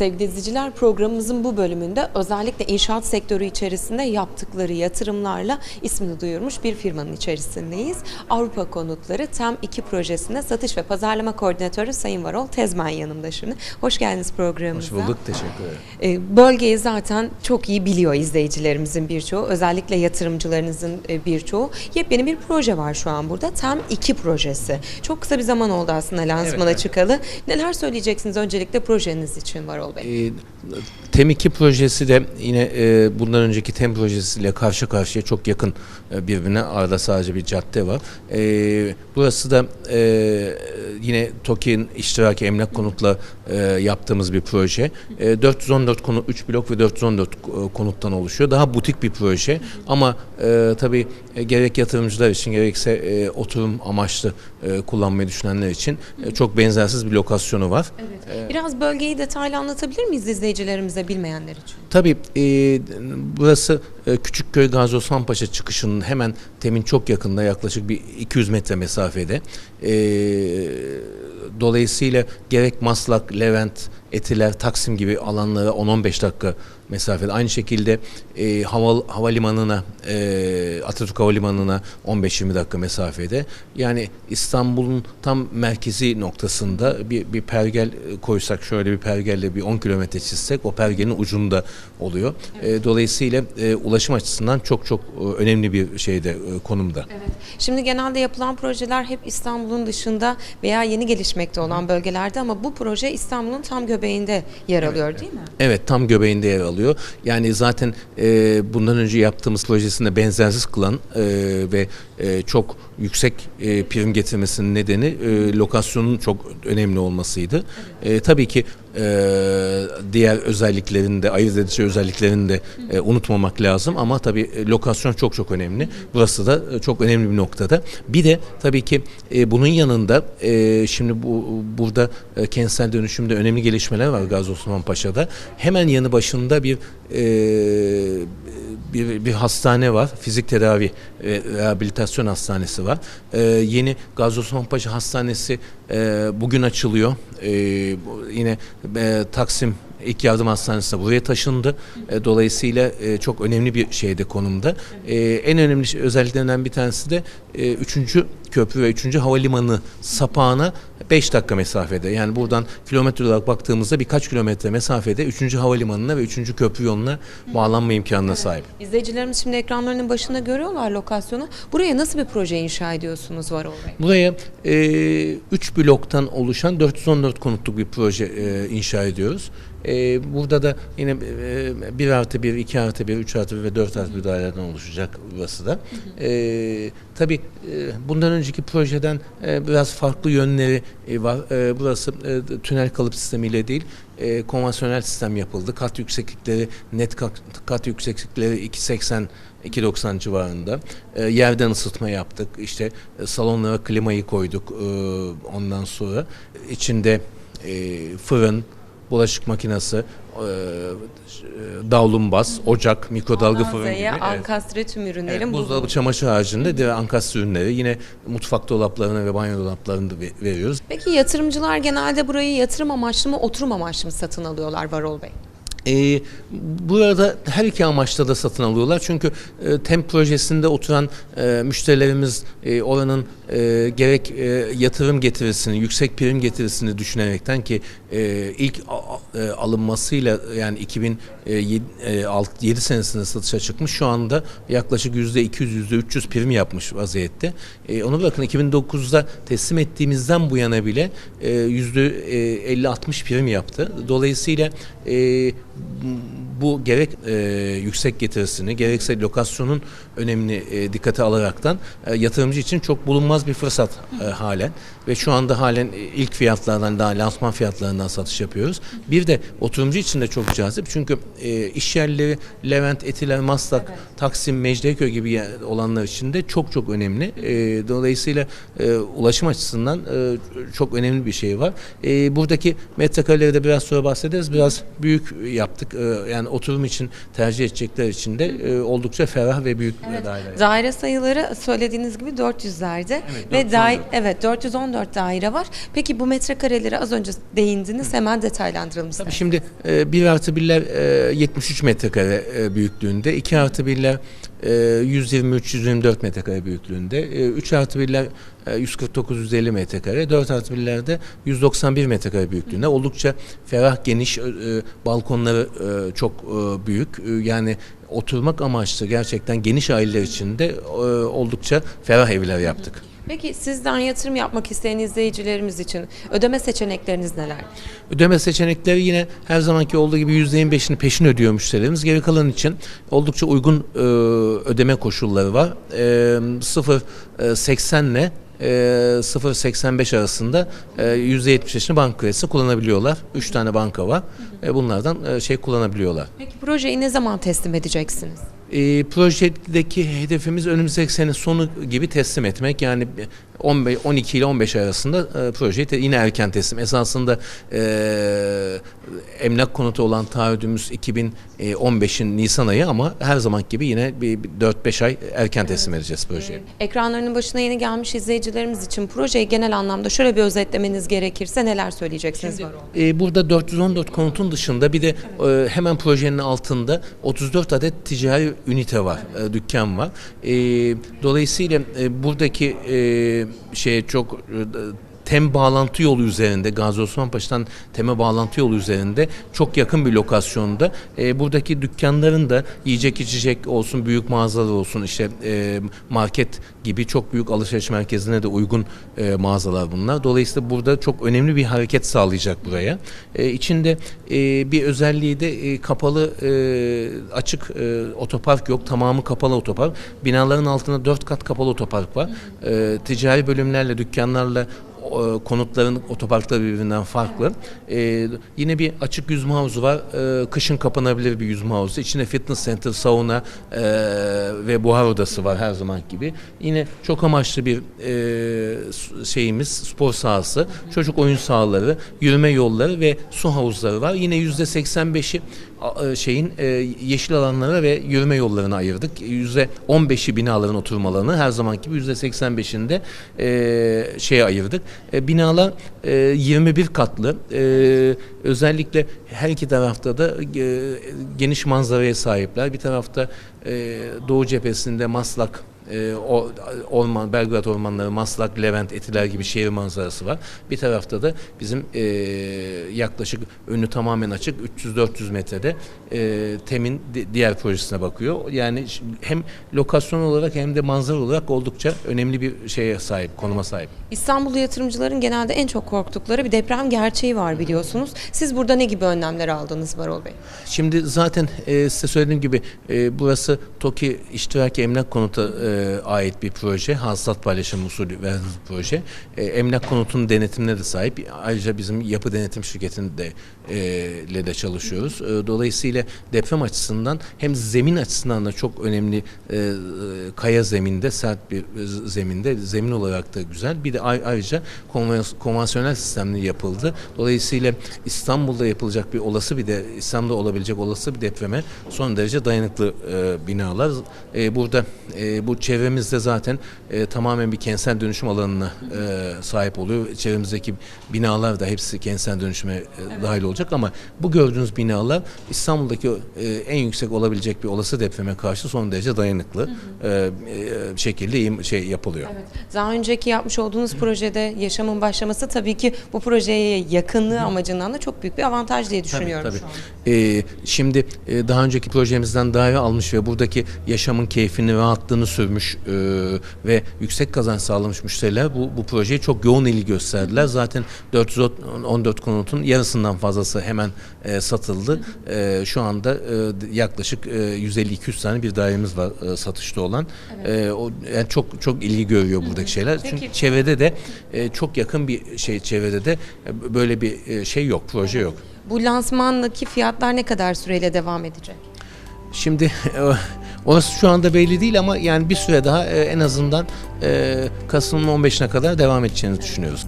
sevgili izleyiciler programımızın bu bölümünde özellikle inşaat sektörü içerisinde yaptıkları yatırımlarla ismini duyurmuş bir firmanın içerisindeyiz. Avrupa Konutları TEM 2 projesinde satış ve pazarlama koordinatörü Sayın Varol Tezmen yanımda şimdi. Hoş geldiniz programımıza. Hoş bulduk, teşekkür ederim. E, Bölgeyi zaten çok iyi biliyor izleyicilerimizin birçoğu. Özellikle yatırımcılarınızın e, birçoğu. Yepyeni bir proje var şu an burada. TEM 2 projesi. Çok kısa bir zaman oldu aslında lansmana evet. çıkalı. Neler söyleyeceksiniz öncelikle projeniz için Varol Bey? Ee, TEM 2 projesi de yine e, bundan önceki TEM projesiyle karşı karşıya çok yakın e, birbirine. Arada sadece bir cadde var. E, burası da e, yine TOKİ'nin iştiraki emlak konutla e, yaptığımız bir proje. E, 414 konut, 3 blok ve 414 e, konuttan oluşuyor. Daha butik bir proje ama e, tabii e, gerek yatırımcılar için gerekse e, oturum amaçlı e, kullanmayı düşünenler için e, çok benzersiz bir lokasyonu var. Biraz bölgeyi detaylı anlatabilir miyiz izleyicilerimize bilmeyenler için? Tabii e, burası e, Küçükköy Gazi Osman Paşa çıkışının hemen temin çok yakında yaklaşık bir 200 metre mesafede. E, dolayısıyla gerek Maslak, Levent, Etiler, Taksim gibi alanlara 10-15 dakika mesafede. Aynı şekilde e, hava, havalimanına, e, Atatürk Havalimanı'na 15-20 dakika mesafede. Yani İstanbul'un tam merkezi noktasında bir, bir pergel e, koysak, şöyle bir pergelle bir 10 kilometre çizsek o pergelin ucunda oluyor. E, dolayısıyla e, ulaşım açısından çok çok e, önemli bir şeyde e, konumda. Evet. Şimdi genelde yapılan projeler hep İstanbul'un dışında veya yeni gelişmekte olan bölgelerde ama bu proje İstanbul'un tam göbeğinde yer alıyor değil mi? Evet tam göbeğinde yer alıyor. Yani zaten e, bundan önce yaptığımız projesinde benzersiz kılan e, ve e, çok yüksek e, prim getirmesinin nedeni e, lokasyonun çok önemli olmasıydı. E, tabii ki e, diğer özelliklerini de ayırt edici özelliklerini de e, unutmamak lazım ama tabii e, lokasyon çok çok önemli. Burası da e, çok önemli bir noktada. Bir de tabii ki e, bunun yanında e, şimdi bu burada e, kentsel dönüşümde önemli gelişmeler var Gazi Osman Paşa'da. Hemen yanı başında bir e, bir, bir hastane var. Fizik tedavi ve rehabilitasyon hastanesi var. E, yeni Gazi Osman Paşa Hastanesi e, bugün açılıyor. E, yine e, Taksim İlk Yardım Hastanesi de buraya taşındı. E, dolayısıyla e, çok önemli bir şeyde konumda. E, en önemli şey- özelliklerinden bir tanesi de e, 3. köprü ve 3. havalimanı sapağına 5 dakika mesafede. Yani buradan kilometre olarak baktığımızda birkaç kilometre mesafede 3. havalimanına ve 3. köprü yoluna bağlanma imkanına sahip. İzleyicilerimiz şimdi ekranlarının başında görüyorlar lokasyonu. Buraya nasıl bir proje inşa ediyorsunuz Varol Bey? Buraya 3 bloktan oluşan 414 konutluk bir proje e, inşa ediyoruz. E, burada da yine 1 artı 1, 2 artı 1, 3 artı 1 ve 4 artı 1 dairelerden oluşacak burası da. E, tabii e, bundan önceki projeden e, biraz farklı yönleri e, var. E, burası e, tünel kalıp sistemiyle değil, e, konvansiyonel sistem yapıldı. Kat yükseklikleri, net kat, kat yükseklikleri 2.80 2.90 civarında. E, yerden ısıtma yaptık. İşte e, salonlara klimayı koyduk. E, ondan sonra içinde e, fırın, bulaşık makinesi, e, davlumbaz, ocak, mikrodalga fırın gibi. Ankastre tüm ürünlerin Evet, bu- buzdolabı çamaşır haricinde diğer ankastre ürünleri yine mutfak dolaplarına ve banyo dolaplarını da ve- veriyoruz. Peki yatırımcılar genelde burayı yatırım amaçlı mı oturum amaçlı mı satın alıyorlar Varol Bey? Ee, burada her iki amaçla da satın alıyorlar. Çünkü e, TEM projesinde oturan e, müşterilerimiz e, oranın e, gerek e, yatırım getirisini, yüksek prim getirisini düşünerekten ki e, ilk a- e, alınmasıyla yani 2007 senesinde satışa çıkmış. Şu anda yaklaşık %200, %300 prim yapmış vaziyette. E, onu bırakın 2009'da teslim ettiğimizden bu yana bile e, %50-60 prim yaptı. Dolayısıyla e, bu gerek e, yüksek getirisini gerekse lokasyonun önemini e, dikkate alaraktan e, yatırımcı için çok bulunmaz bir fırsat e, halen ve şu anda halen e, ilk fiyatlardan daha lansman fiyatlarından satış yapıyoruz. Bir de oturumcu için de çok cazip çünkü e, iş yerleri Levent, Etiler, Maslak, Taksim, Mecidiyeköy gibi yer- olanlar için de çok çok önemli. E, dolayısıyla e, ulaşım açısından e, çok önemli bir şey var. E, buradaki metrekareleri de biraz sonra bahsederiz. Biraz büyük yaptık. E, yani oturum için tercih edecekler için de e, oldukça ferah ve büyük bir daire. Daire sayıları söylediğiniz gibi 400'lerde Evet, ve dai- 414. evet 414 daire var. Peki bu metrekareleri az önce değindiniz hemen detaylandıralım Tabii şimdi e, 1 artı 1'ler e, 73 metrekare e, büyüklüğünde, 2 artı 1'ler e, 123-124 metrekare büyüklüğünde, e, 3 artı 1'ler e, 149-150 metrekare, 4 artı 1'lerde 191 metrekare büyüklüğünde. Oldukça ferah, geniş, e, e, balkonları e, çok e, büyük. E, yani oturmak amaçlı gerçekten geniş aileler için de e, oldukça ferah evler yaptık. Peki sizden yatırım yapmak isteyen izleyicilerimiz için ödeme seçenekleriniz neler? Ödeme seçenekleri yine her zamanki olduğu gibi %25'ini peşin ödüyor müşterilerimiz. Geri kalan için oldukça uygun e, ödeme koşulları var. E, 0.80 ile e, 0.85 arasında e, %75'ini banka kredisi kullanabiliyorlar. 3 tane banka var. E, bunlardan e, şey kullanabiliyorlar. Peki projeyi ne zaman teslim edeceksiniz? E, projedeki hedefimiz önümüzdeki sene sonu gibi teslim etmek. Yani 15, 12 ile 15 arasında e, projeyi te- yine erken teslim. Esasında e, emlak konutu olan taahhüdümüz 2015'in Nisan ayı ama her zaman gibi yine bir, bir 4-5 ay erken teslim edeceğiz projeyi. Ekranlarının başına yeni gelmiş izleyicilerimiz için projeyi genel anlamda şöyle bir özetlemeniz gerekirse neler söyleyeceksiniz Varol? E, burada 414 konutun dışında bir de e, hemen projenin altında 34 adet ticari ünite var, e, dükkan var. E, dolayısıyla e, buradaki e, şey çok e, Tem bağlantı yolu üzerinde Gazi Osman Paşa'dan Tem'e bağlantı yolu üzerinde çok yakın bir lokasyonda e, buradaki dükkanların da yiyecek içecek olsun büyük mağazalar olsun işte e, market gibi çok büyük alışveriş merkezine de uygun e, mağazalar bunlar. Dolayısıyla burada çok önemli bir hareket sağlayacak buraya. E, içinde e, bir özelliği de e, kapalı e, açık e, otopark yok. Tamamı kapalı otopark. Binaların altında dört kat kapalı otopark var. E, ticari bölümlerle, dükkanlarla konutların otoparkları birbirinden farklı. Ee, yine bir açık yüzme havuzu var. Ee, kışın kapanabilir bir yüzme havuzu. İçinde fitness center, sauna e, ve buhar odası var her zaman gibi. Yine çok amaçlı bir e, şeyimiz, spor sahası, çocuk oyun sahaları, yürüme yolları ve su havuzları var. Yine yüzde 85'i a- e, şeyin e, yeşil alanlara ve yürüme yollarına ayırdık. Yüzde 15'i binaların oturma alanı her zaman gibi yüzde 85'inde e, şeye ayırdık. E, binalar e, 21 katlı. E, özellikle her iki tarafta da e, geniş manzaraya sahipler. Bir tarafta e, Doğu cephesinde Maslak e, o orman, Belgrad ormanları, Maslak, Levent, Etiler gibi şehir manzarası var. Bir tarafta da bizim e, yaklaşık önü tamamen açık 300-400 metrede e, TEM'in di- diğer projesine bakıyor. Yani hem lokasyon olarak hem de manzara olarak oldukça önemli bir şeye sahip, konuma sahip. İstanbullu yatırımcıların genelde en çok korktukları bir deprem gerçeği var biliyorsunuz. Siz burada ne gibi önlemler aldınız Varol Bey? Şimdi zaten e, size söylediğim gibi e, burası TOKİ İştiraki Emlak Konut'a e, ait bir proje. Hasılat paylaşım usulü bir proje. E, emlak konutunun denetimine de sahip. Ayrıca bizim yapı denetim şirketinde de, e, ile de çalışıyoruz. E, dolayısıyla deprem açısından hem zemin açısından da çok önemli e, e, kaya zeminde, sert bir e, zeminde, zemin olarak da güzel. Bir de ay- ayrıca konvans- konvansiyonel sistemli yapıldı. Dolayısıyla İstanbul'da yapılacak bir olası bir de İstanbul'da olabilecek olası bir depreme son derece dayanıklı e, binalar. E, burada e, bu çevremizde zaten e, tamamen bir kentsel dönüşüm alanına e, sahip oluyor. Çevremizdeki binalar da hepsi kentsel dönüşüme e, dahil olacak ama bu gördüğünüz binalar İstanbul'daki e, en yüksek olabilecek bir olası depreme karşı son derece dayanıklı e, e, şekilde şey yapılıyor. Daha önceki yapmış olduğunuz projede yaşamın başlaması tabii ki bu projeye yakınlığı amacından da çok büyük bir avantaj diye düşünüyorum Tabii, şu an. Ee, şimdi e, daha önceki projemizden daire almış ve buradaki yaşamın keyfini, rahatlığını sürmüş e, ve yüksek kazanç sağlamış müşteriler bu, bu projeye çok yoğun ilgi gösterdiler. Zaten 414 konutun yarısından fazlası hemen e, satıldı. E, şu anda e, yaklaşık e, 150-200 tane bir dairemiz var e, satışta olan. E, o yani çok çok ilgi görüyor buradaki şeyler. Çünkü Peki. çevrede de e, çok yakın bir şey çevrede de e, böyle bir e, şey yok, proje yok. Bu lansmandaki fiyatlar ne kadar süreyle devam edecek? Şimdi e, orası şu anda belli değil ama yani bir süre daha e, en azından e, Kasım'ın 15'ine kadar devam edeceğini düşünüyoruz.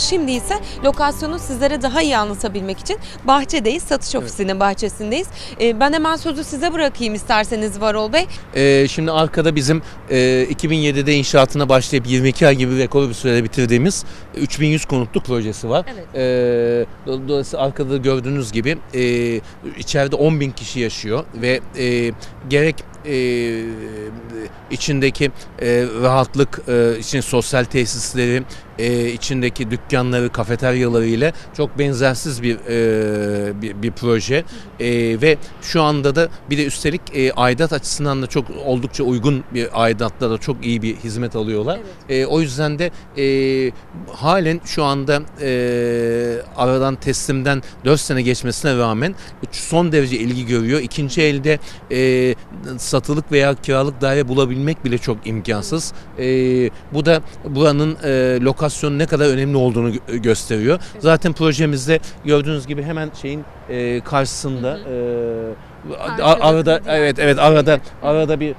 Şimdi ise lokasyonu sizlere daha iyi anlatabilmek için bahçedeyiz. Satış ofisinin bahçesindeyiz. Ee, ben hemen sözü size bırakayım isterseniz Varol Bey. Ee, şimdi arkada bizim e, 2007'de inşaatına başlayıp 22 ay gibi rekor bir sürede bitirdiğimiz 3100 konutluk projesi var. Evet. Ee, do- dolayısıyla arkada da gördüğünüz gibi e, içeride 10 bin kişi yaşıyor ve e, gerek e, içindeki e, rahatlık, e, için sosyal tesisleri, e, içindeki dükkanları, kafeteryaları ile çok benzersiz bir e, bir, bir proje E, ve şu anda da bir de üstelik e, aidat açısından da çok oldukça uygun bir aidatla da çok iyi bir hizmet alıyorlar. E, o yüzden de e, halen şu anda e, aradan teslimden 4 sene geçmesine rağmen son derece ilgi görüyor. İkinci elde e, satılık veya kiralık daire bulabilmek bile çok imkansız. E, bu da buranın e, lokasyonun ne kadar önemli olduğunu gö- gösteriyor. Zaten projemizde gördüğünüz gibi hemen şeyin e, karşısında e, Arada evet evet arada arada bir e,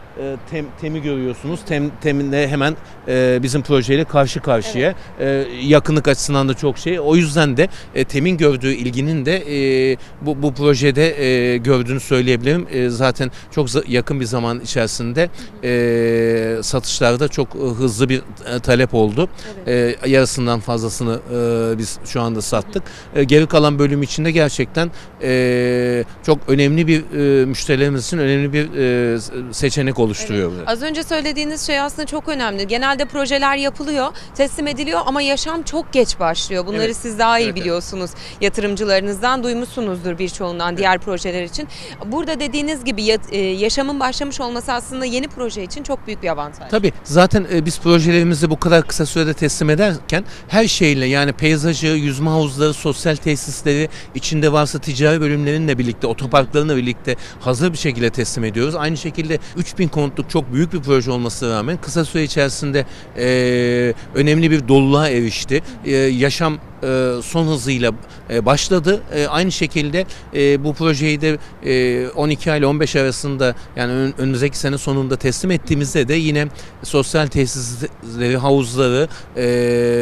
tem, temi görüyorsunuz. Tem teminle hemen e, bizim projeyle karşı karşıya. E, yakınlık açısından da çok şey. O yüzden de e, temin gördüğü ilginin de e, bu bu projede e, gördüğünü söyleyebilirim. E, zaten çok yakın bir zaman içerisinde e, satışlarda çok e, hızlı bir e, talep oldu. E, yarısından fazlasını e, biz şu anda sattık. E, geri kalan bölüm içinde gerçekten e, çok önemli bir e, müşterilerimiz için önemli bir e, seçenek oluşturuyor. bu. Az önce söylediğiniz şey aslında çok önemli. Genelde projeler yapılıyor, teslim ediliyor ama yaşam çok geç başlıyor. Bunları Evet. siz daha iyi Evet, evet. biliyorsunuz. Yatırımcılarınızdan duymuşsunuzdur birçoğundan diğer projeler için. Burada dediğiniz gibi e, yaşamın başlamış olması aslında yeni proje için çok büyük bir avantaj. Tabii zaten e, biz projelerimizi bu kadar kısa sürede teslim ederken her şeyle yani peyzajı, yüzme havuzları, sosyal tesisleri, içinde varsa ticari bölümlerinle birlikte, otoparklarla birlikte hazır bir şekilde teslim ediyoruz. Aynı şekilde 3000 konutluk çok büyük bir proje olmasına rağmen kısa süre içerisinde e, önemli bir doluluğa erişti. E, yaşam son hızıyla e, başladı. E, aynı şekilde e, bu projeyi de e, 12 ay ile 15 arasında yani ön- önümüzdeki sene sonunda teslim ettiğimizde de yine sosyal tesisleri, havuzları e,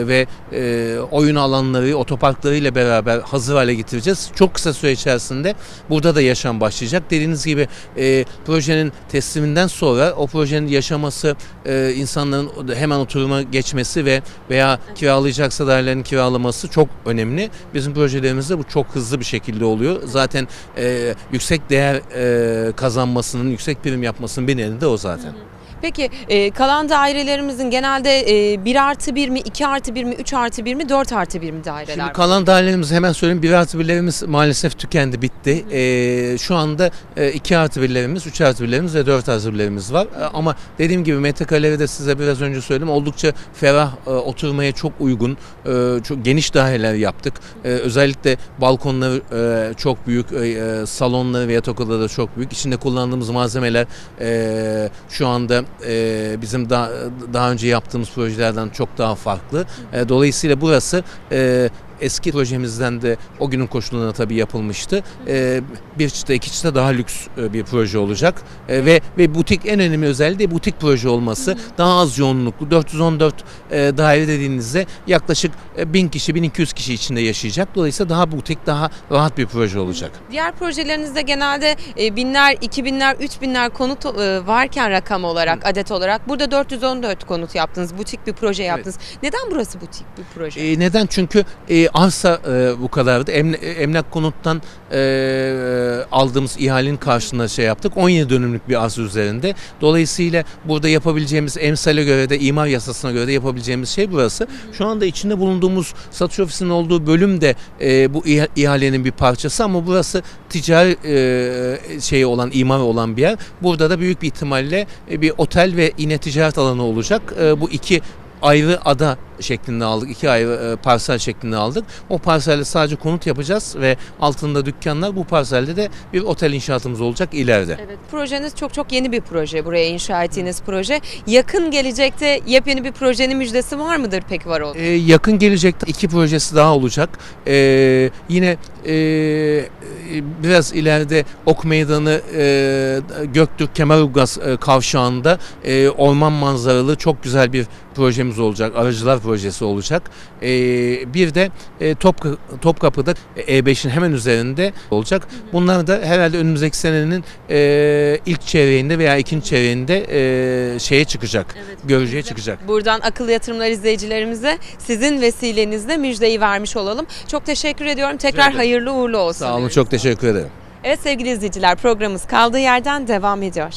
ve e, oyun alanları, otoparkları ile beraber hazır hale getireceğiz. Çok kısa süre içerisinde burada da yaşam başlayacak. Dediğiniz gibi e, projenin tesliminden sonra o projenin yaşaması, e, insanların hemen oturuma geçmesi ve veya kiralayacaksa dairelerin kiralaması çok önemli. Bizim projelerimizde bu çok hızlı bir şekilde oluyor. Zaten e, yüksek değer e, kazanmasının, yüksek prim yapmasının bir nedeni de o zaten. Peki e, kalan dairelerimizin genelde e, 1 artı 1 mi, 2 artı 1 mi, 3 artı 1 mi, 4 artı 1 mi daireler Şimdi var? kalan dairelerimiz hemen söyleyeyim. 1 artı birlerimiz maalesef tükendi, bitti. Ee, şu anda 2 artı birlerimiz, 3 artı birlerimiz ve 4 artı birlerimiz var. Ee, ama dediğim gibi metrekareleri de size biraz önce söyledim. Oldukça ferah, e, oturmaya çok uygun, e, çok geniş daireler yaptık. E, özellikle balkonları e, çok büyük, e, e, salonları ve yatak odaları çok büyük. İçinde kullandığımız malzemeler e, şu anda e, bizim daha, daha önce yaptığımız projelerden çok daha farklı. E, dolayısıyla burası e, eski projemizden de o günün koşullarına tabii yapılmıştı. E, bir çıta iki çıta daha lüks e, bir proje olacak. E, ve ve butik en önemli özelliği de butik proje olması. Daha az yoğunluklu 414 e, daire dediğinizde yaklaşık e, 1000 kişi 1200 kişi içinde yaşayacak. Dolayısıyla daha butik daha rahat bir proje olacak. Diğer projelerinizde genelde e, binler, iki binler, üç binler konut e, varken rakam olarak, adet olarak burada 414 konut yaptınız, butik bir proje yaptınız. Neden burası butik bir proje? E, neden? Çünkü e, arsa e, bu kadardı. Emle- emlak konuttan e, aldığımız ihalenin karşılığında şey yaptık. 17 dönümlük bir arsa üzerinde. Dolayısıyla burada yapabileceğimiz emsale göre de imar yasasına göre de yapabileceğimiz şey burası. Şu anda içinde bulunduğumuz satış ofisinin olduğu bölüm de e, bu iha- ihalenin bir parçası ama burası ticari e, şeyi olan, imar olan bir yer. Burada da büyük bir ihtimalle e, bir otel ve yine ticaret alanı olacak. E, bu iki ayrı ada şeklinde aldık. iki ayrı e, parsel şeklinde aldık. O parselde sadece konut yapacağız ve altında dükkanlar. Bu parselde de bir otel inşaatımız olacak ileride. Evet, projeniz çok çok yeni bir proje. Buraya inşa ettiğiniz proje. Yakın gelecekte yepyeni bir projenin müjdesi var mıdır peki Varol? Ee, yakın gelecekte iki projesi daha olacak. Ee, yine e, biraz ileride Ok Meydanı e, Göktürk Kemerburgaz e, kavşağında e, orman manzaralı çok güzel bir projemiz olacak. Aracılar projesi olacak. E, bir de e, Top, Topkapı'da E5'in hemen üzerinde olacak. Bunlar da herhalde önümüzdeki senenin e, ilk çeyreğinde veya ikinci çeyreğinde e, şeye çıkacak. Görücüye çıkacak. Buradan akıllı yatırımlar izleyicilerimize sizin vesilenizle müjdeyi vermiş olalım. Çok teşekkür ediyorum. Tekrar hayırlı uğurlu olsun. Sağ olun çok teşekkür ederim. Evet sevgili izleyiciler programımız kaldığı yerden devam ediyor.